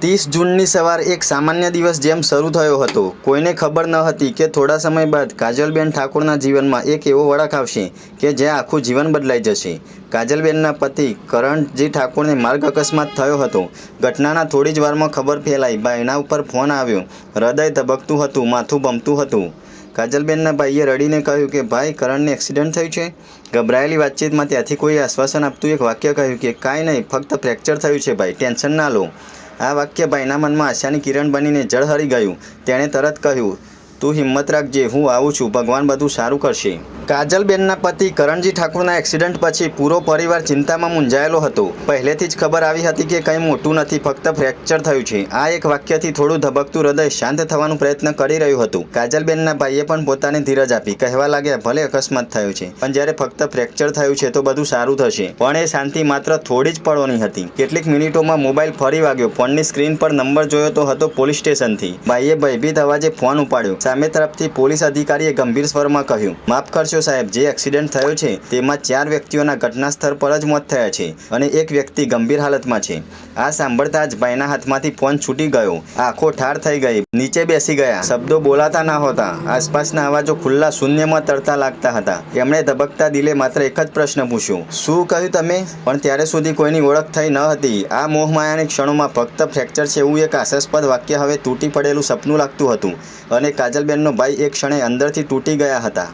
ત્રીસ જૂનની સવાર એક સામાન્ય દિવસ જેમ શરૂ થયો હતો. કોઈને ખબર ન હતી કે થોડા સમય બાદ કાજલબેન ઠાકોરના જીવનમાં એક એવો વળાંક આવશે કે જ્યાં આખું જીવન બદલાઈ જશે. કાજલબેનના પતિ કરણજી ઠાકોરને માર્ગ અકસ્માત થયો હતો. ઘટનાના થોડી જ વારમાં ખબર ફેલાઈ ભાઈના ઉપર ફોન આવ્યો. હૃદય ધબકતું હતું, માથું ભમતું હતું. કાજલબેનના ભાઈએ રડીને કહ્યું કે, ભાઈ, કરણને એક્સિડન્ટ થયું છે? ગભરાયેલી વાતચીતમાં ત્યાંથી કોઈ આશ્વાસન આપતું એક વાક્ય કહ્યું કે, કાંઈ નહીં, ફક્ત ફ્રેક્ચર થયું છે, ભાઈ, ટેન્શન ના લો. આ વાક્ય ભાઈના મનમાં આશાની કિરણ બનીને જળહરી ગયું. તેણે તરત કહ્યું તું હિંમત રાખજે, હું આવું છું, ભગવાન બધું સારું કરશે. કાજલબેનના પતિ કરણજી ઠાકોરના એક્સિડન્ટ પછી પૂરો પરિવાર ચિંતામાં મૂંઝાયેલો હતો. પહેલેથી જ ખબર આવી હતી કે કંઈ મોટું નથી, ફક્ત ફ્રેક્ચર થયું છે. આ એક વાક્યથી થોડું ધબકતું હૃદય શાંત થવાનો પ્રયત્ન કરી રહ્યું હતું. કાજલબેનના ભાઈએ પણ પોતાની ધીરજ આપી. કહેવા લાગ્યા, ભલે અકસ્માત થયો છે, પણ જ્યારે ફક્ત ફ્રેક્ચર થયું છે તો બધું સારું થશે. પણ એ શાંતિ માત્ર થોડી જ પળોની હતી. કેટલીક મિનિટોમાં મોબાઈલ ફરી વાગ્યો. ફોનની સ્ક્રીન પર નંબર જોયો તો હતો પોલીસ સ્ટેશનથી. ભાઈએ ભયભીત અવાજે ફોન ઉપાડ્યો. સામે તરફથી પોલીસ અધિકારીએ ગંભીર સ્વરમાં કહ્યું, માફ કરશો સાહેબ, જે એક્સિડન્ટ થયો છે, તેમાં ચાર વ્યક્તિઓના ઘટના સ્થળ પર જ મોત થયા છે અને એક વ્યક્તિ ગંભીર હાલતમાં છે. આ સાંભળતા જ ભાઈના હાથમાંથી ફોન છૂટી ગયો. આંખો ઠાર થઈ ગઈ. નીચે બેસી ગયા. શબ્દો બોલાતા ન હોતા. આસપાસના અવાજો ખુલ્લા શૂન્યમાં તરતા લાગતા હતા. એમણે ધબકતા દિલે માત્ર એક જ પ્રશ્ન પૂછ્યો, શું કહ્યું તમે? પણ ત્યારે સુધી કોઈની ઓળખ થઈ ન હતી. આ મોહમાયાની ક્ષણોમાં ફક્ત ફ્રેક્ચર છે એવું એક આશાસ્પદ વાક્ય હવે તૂટી પડેલું સપનું લાગતું હતું અને કાજલબેનનો ભાઈ એક ક્ષણે અંદરથી તૂટી ગયા હતા.